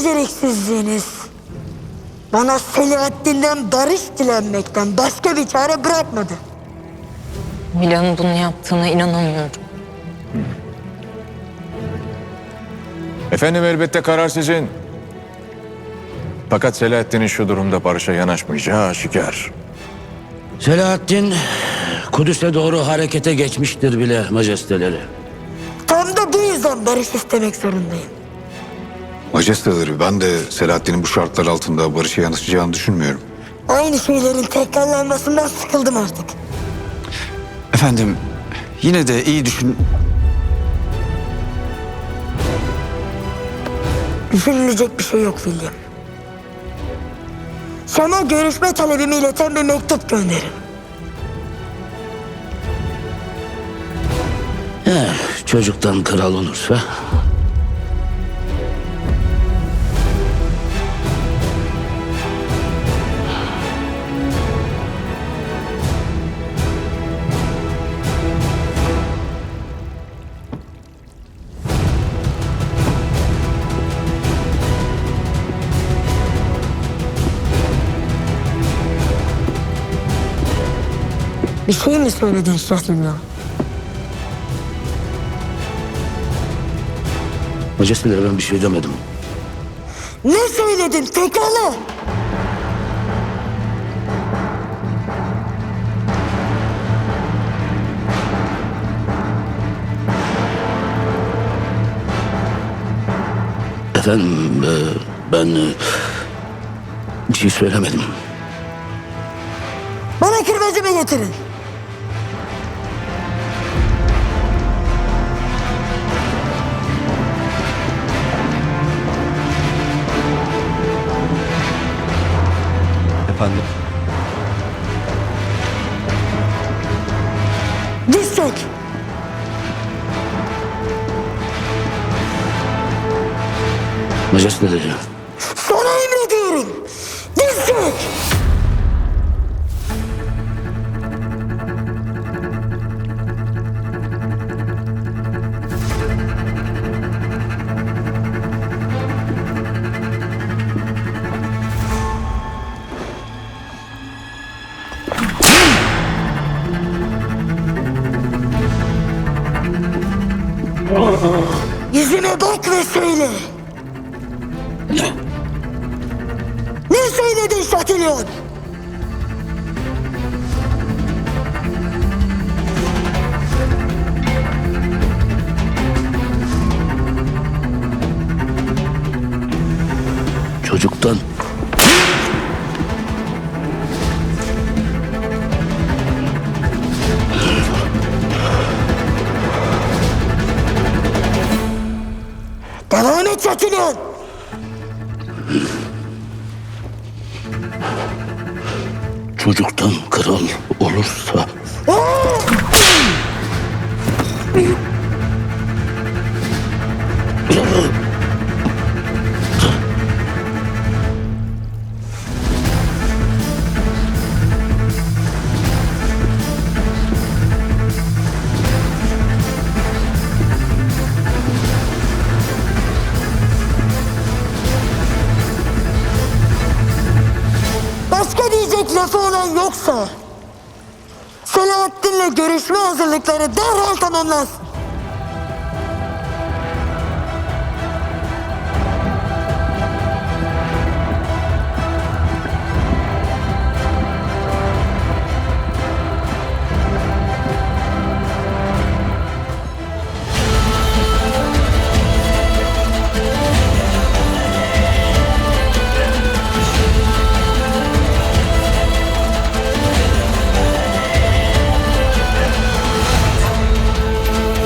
beceriksizliğiniz bana Selahattin'den barış dilenmekten başka bir çare bırakmadı. Milan'ın bunu yaptığına inanamıyorum. Efendim elbette karar sizin. Fakat Selahattin'in şu durumda barışa yanaşmayacağı aşikar. Selahattin Kudüs'e doğru harekete geçmiştir bile majesteleri. Tam da bu yüzden barış istemek zorundayım. Majesteleri ben de Selahattin'in bu şartlar altında barışa yanaşacağını düşünmüyorum. Aynı şeylerin tekrarlanmasından sıkıldım artık. Efendim yine de iyi düşün... Düşünülecek bir şey yok William. Sana görüşme talebimi ileten bir mektup gönderin. Eh, çocuktan kral olursa Bir şey mi söyledin Şahsımla? majesteleri ben bir şey demedim. Ne söyledin? Tekrarla. Efendim e, ben e, bir şey söylemedim. Bana kırmacımı getirin. Efendim Diz çök. Majesteleri Yüzüme bak ve söyle. Ne söyledin Şatilyon? çocuktan Et Şatilyon. çocuktan kral olursa olan yoksa Selahattin'le görüşme hazırlıkları derhal tamamlansın.